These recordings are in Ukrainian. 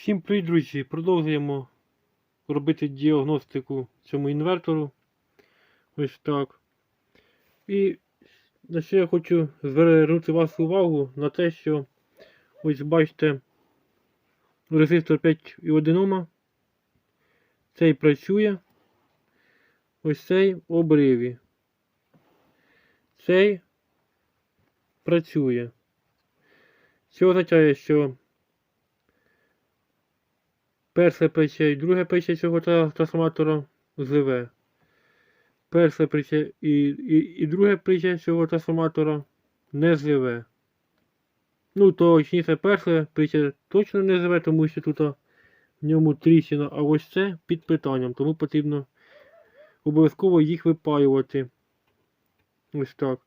Всім привіт, друзі! Продовжуємо робити діагностику цьому інвертору. Ось так. І на що я хочу звернути вашу увагу на те, що ось бачите резистор 5,1 Ома. Цей працює. Ось цей в обриві. Цей працює. Це означає, що перше плече і друге плече цього тра- трансформатора зливе. Перше плече і, і, і друге плече цього трансформатора не зливе. Ну, точніше, перше плече точно не зливе, тому що тут в ньому тріщина, а ось це під питанням, тому потрібно обов'язково їх випаювати. Ось так.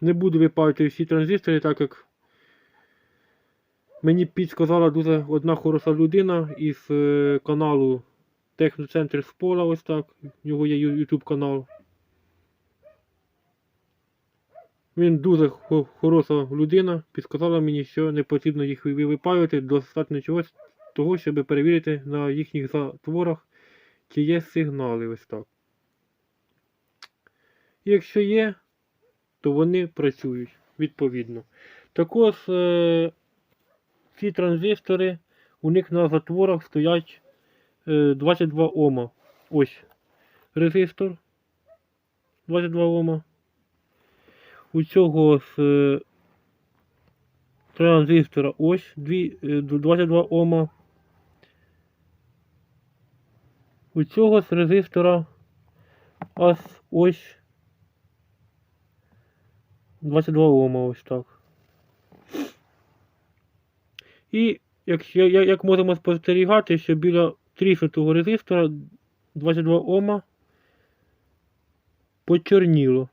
Не буду випаювати всі транзистори, так як Мені підсказала дуже одна хороша людина із е, каналу Техноцентр Спола, ось так. У нього є YouTube канал. Він дуже хороша людина. Підсказала мені, що не потрібно їх ви- випаювати, достатньо чогось того, щоб перевірити на їхніх затворах, чи є сигнали ось так. Якщо є, то вони працюють відповідно. Також е, ці транзистори, у них на затворах стоять е, 22 Ома. Ось резистор 22 Ома. У цього з е, транзистора ось е, 22 Ома. У цього з резистора ось 22 Ома ось так. І як, як можемо спостерігати, що біля тріснутого резистора 22 Ома почорніло.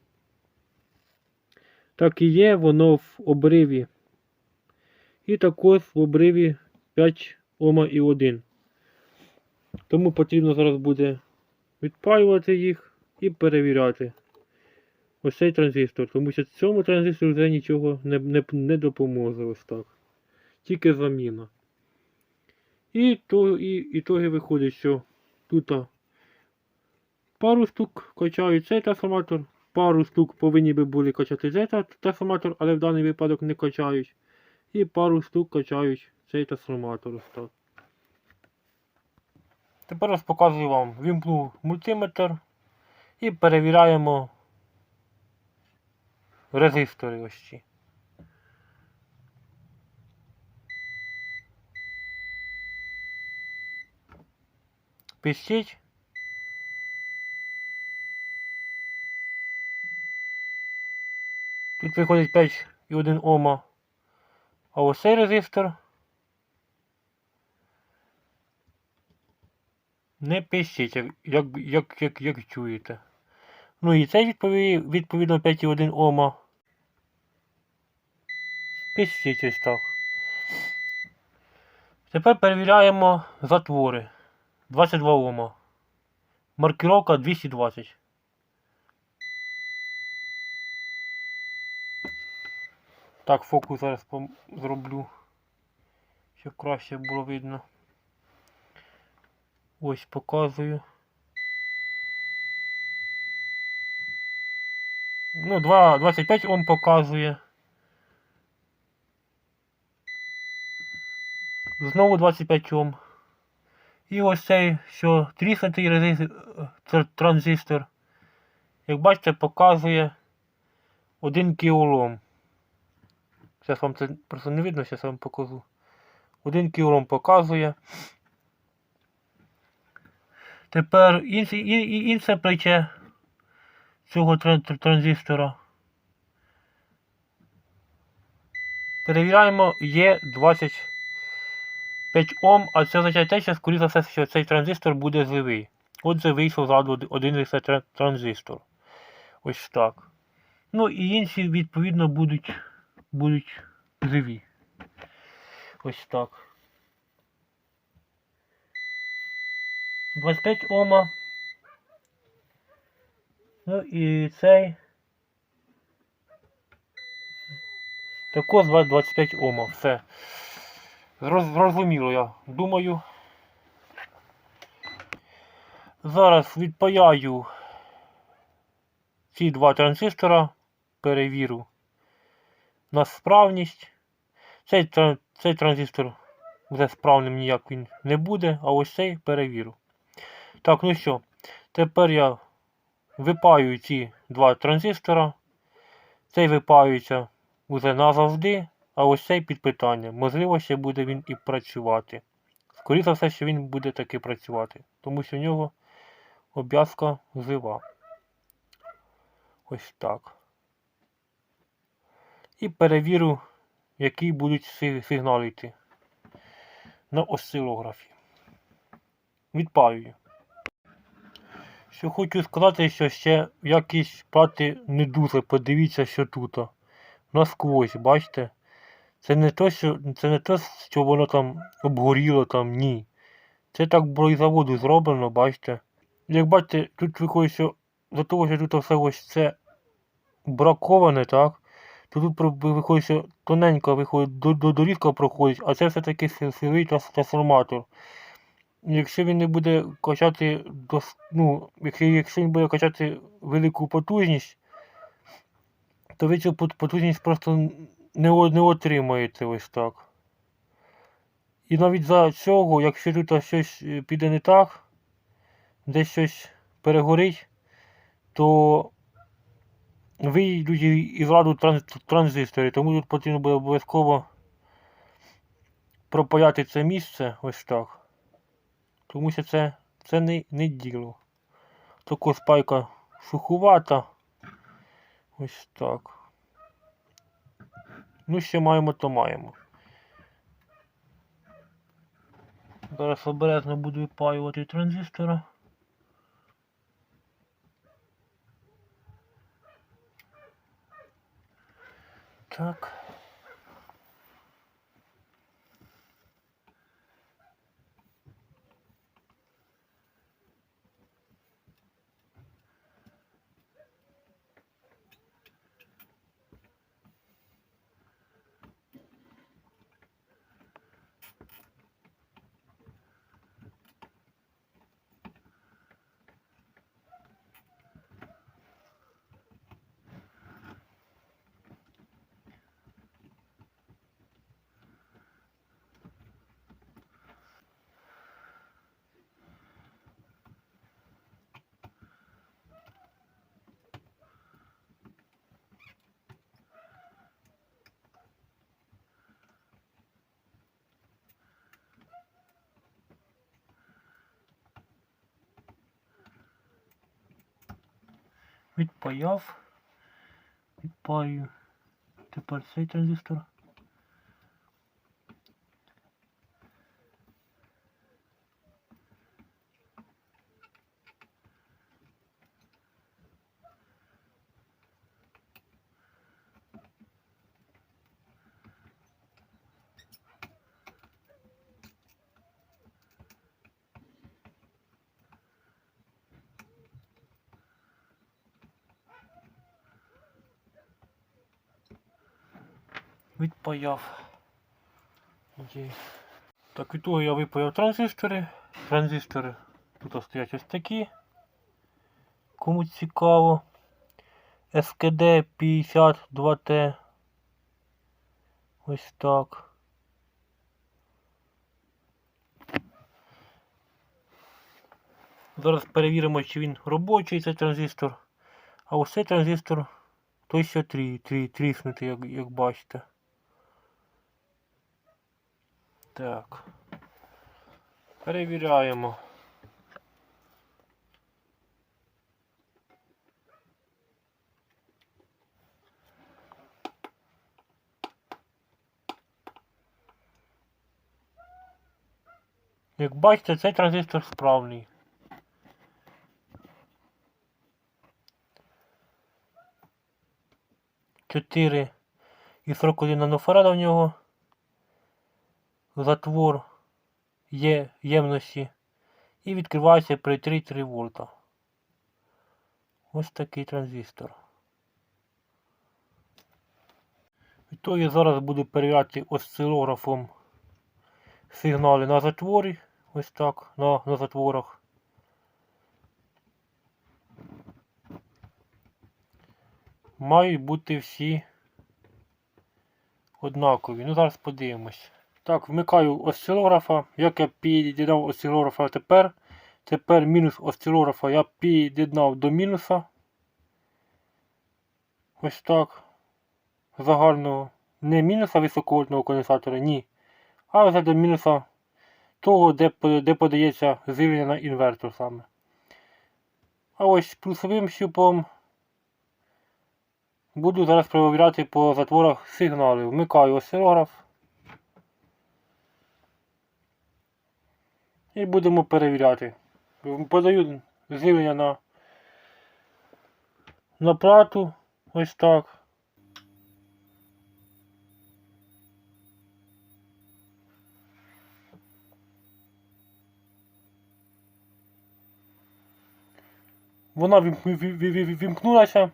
Так і є, воно в обриві. І також в обриві 5 Ома і 1. Тому потрібно зараз буде відпаювати їх і перевіряти. Ось цей транзистор, тому що цьому транзистору вже нічого не, не, не допоможе ось так тільки заміна. І то, і, ітоги виходить, що тут пару штук качають цей трансформатор, пару штук повинні би були качати цей трансформатор, але в даний випадок не качають. І пару штук качають цей трансформатор. Тепер ось показую вам вімкну мультиметр і перевіряємо резистори ось ці. Пищить. Тут виходить 5,1 Ома. А ось цей резистор не пищить, як, як, як, як, чуєте. Ну і цей відповідно, відповідно 5,1 Ома. Пищить ось так. Тепер перевіряємо затвори. 22 Ома. Маркировка 220. Так, фокус зараз зроблю. Щоб краще було видно. Ось показую. Ну, 2, 25 Ом показує. Знову 25 Ом. І ось цей, що тріснутий транзистор, як бачите, показує 1 кілоом. Зараз вам це просто не видно, зараз вам покажу. 1 кілоом показує. Тепер інше, інше плече цього транзистора. Перевіряємо, є 20 5 Ом, а це означає те, що, скоріше за все, що цей транзистор буде зливий. Отже, вийшов зразу один лише транзистор. Ось так. Ну і інші, відповідно, будуть, будуть живі. Ось так. 25 Ома. Ну і цей. Також 25 Ома. Все. Зроз- Зрозуміло, я думаю. Зараз відпаяю ці два транзистора, перевірю на справність. Цей, цей транзистор вже справним ніяк він не буде, а ось цей перевірю. Так, ну що, тепер я випаю ці два транзистора. Цей випаюється уже назавжди, а ось цей під питання. Можливо, ще буде він і працювати. Скоріше за все, що він буде таки працювати, тому що в нього обв'язка жива. Ось так. І перевірю, які будуть си- сигнали йти на осцилографі. Відпаюю. Що хочу сказати, що ще якісь плати не дуже. Подивіться, що тут. Насквозь, бачите? Це не то, що це не то, що воно там обгоріло там, ні. Це так було і заводу зроблено, бачите. Як бачите, тут виходить, що за того, що тут все ось це браковане, так? То тут виходить, що тоненька виходить, до, до дорізка проходить, а це все-таки си- силовий трансформатор. Якщо він не буде качати дос, ну, якщо, якщо він буде качати велику потужність, то ви цю потужність просто не, не отримаєте ось так. І навіть за цього, якщо тут щось е, піде не так, десь щось перегорить, то вийдуть і- транз, транзистори, тому тут потрібно буде обов'язково пропаяти це місце ось так. Тому що це, це не, не діло. Також спайка сухувата. Ось так. Ну, що маємо, то маємо. Зараз обережно буду випаювати транзистора. Так. Відпаяв. Відпаю. Тепер цей транзистор. Відпаяв. Є. Так, від того я випаяв транзистори. Транзистори тут стоять ось такі. Кому цікаво. СКД 52T. Ось так. Зараз перевіримо, чи він робочий цей транзистор. А ось цей транзистор той трі, трі, тріснутий, як, як бачите. Так. Перевіряємо. Як бачите, цей транзистор справний. Чотири і 41 нанофарада в нього. Затвор є ємності. І відкривається при 3,3 вольта. Ось такий транзистор. І то я зараз буду перевіряти осцилографом сигнали на затворі. Ось так, на, на затворах. Мають бути всі однакові. Ну зараз подивимось. Так, вмикаю осцилографа. Як я під'єднав осцилографа тепер. Тепер мінус осцилографа я під'єднав до мінуса. Ось так. Загального. Не мінуса високовольтного конденсатора, ні. А вже до мінуса того, де, де подається живлення на інвертор саме. А ось плюсовим щупом буду зараз перевіряти по затворах сигнали. Вмикаю осцилограф. І будемо перевіряти. Подаю живлення на, на плату. Ось так. Вона вім- ві- ві- ві- ві- вімкнулася.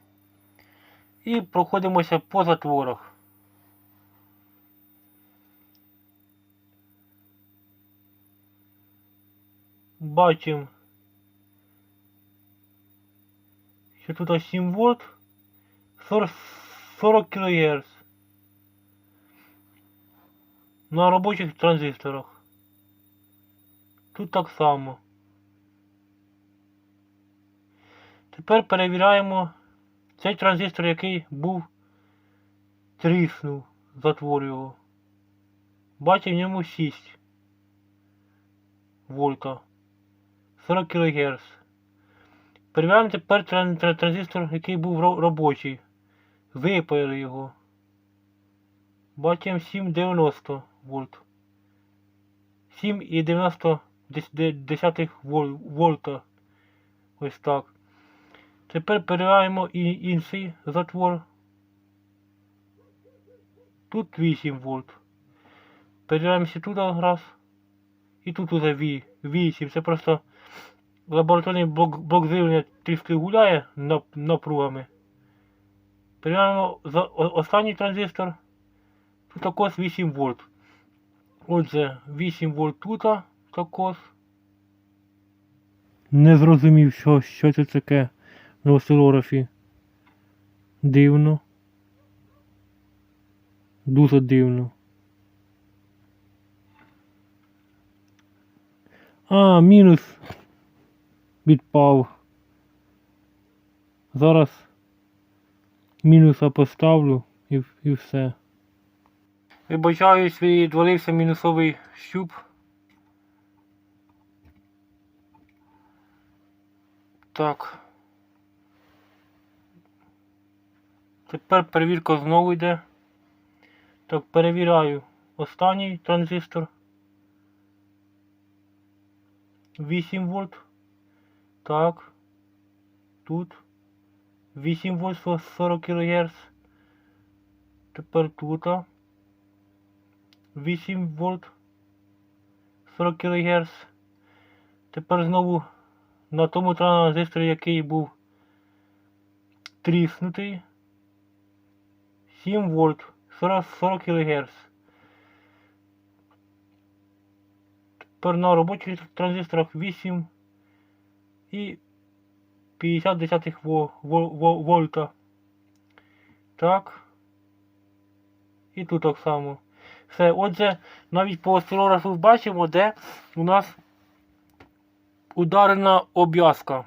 І проходимося по затворах. Бачимо, що тут 7 вольт 40, 40 кГц на робочих транзисторах. Тут так само. Тепер перевіряємо цей транзистор, який був тріснув, затвор його. Бачимо в ньому 6 вольта. 40 кГц. Перевіряємо тепер транзистор, який був робочий. Випаяли його. Бачимо 7,90 вольт. 7,90 дес- де- десятих вол- вольта. Ось так. Тепер перевіряємо інший затвор. Тут 8 вольт. Перевіряємося тут раз. І тут уже ві- 8. Це просто лабораторний блок, блок живлення трішки гуляє напругами. Перевіряємо за останній транзистор. Тут також 8 вольт. Отже, 8 вольт тут також. Не зрозумів, що, що це таке на осцилографі. Дивно. Дуже дивно. А, мінус відпав. Зараз мінуса поставлю і, і все. Вибачаюсь, відвалився мінусовий щуп. Так. Тепер перевірка знову йде. Так, перевіряю останній транзистор. 8 вольт. Так. Тут. 8 вольт 40 кГц. Тепер тут. 8 вольт 40 кГц. Тепер знову на тому транзисторі, який був тріснутий. 7 вольт 40, 40 кГц. На робочих транзисторах 8 і 50 десятих во, во, во, вольта. Так. І тут так само. Все, отже, навіть по осцилографу бачимо, де у нас ударена обв'язка.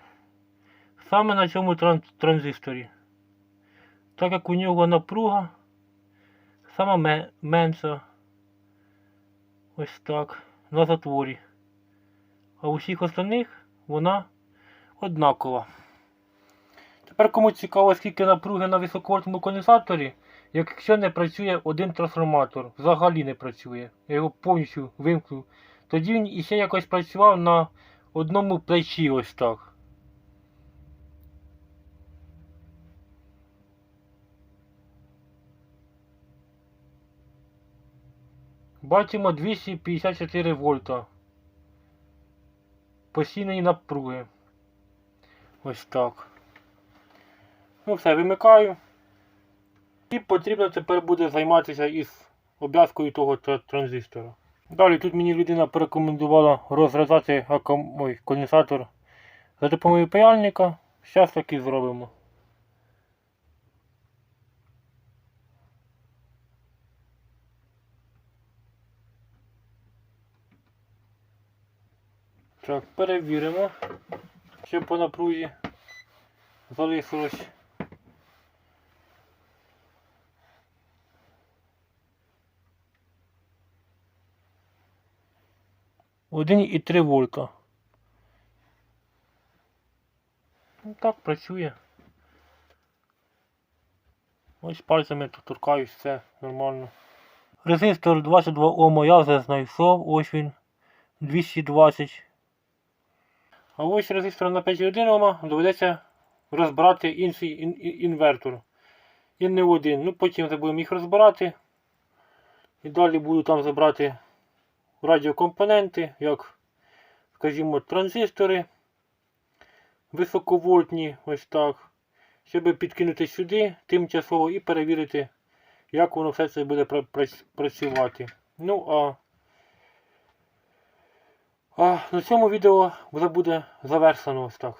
Саме на цьому транзисторі. Так як у нього напруга сама менша. Ось так. На затворі. А у всіх остальних вона однакова. Тепер кому цікаво, скільки напруги на високовольтному конденсаторі, якщо не працює один трансформатор, взагалі не працює. Я його повністю вимкнув. Тоді він іще якось працював на одному плечі ось так. Бачимо 254 вольта. Постійної напруги. Ось так. Ну все, вимикаю. І потрібно тепер буде займатися із обв'язкою того транзистора. Далі тут мені людина порекомендувала розрізати. Конденсатор за допомогою паяльника. Зараз так і зробимо. Так, перевіримо, що по напрузі залишилось. 1,3 вольта. Ну так працює. Ось пальцями тут торкаюсь, все нормально. Резистор 22 Ома я вже знайшов, ось він 220. А ось резистор на 5,1 Ома доведеться розбирати інший ін- ін- інвертор. І не один. Ну потім будемо їх розбирати. І далі буду там забрати радіокомпоненти, як, скажімо, транзистори високовольтні, ось так, щоб підкинути сюди тимчасово і перевірити, як воно все це буде пра- пра- працювати. Ну, а, а на цьому відео вже буде завершено ось так.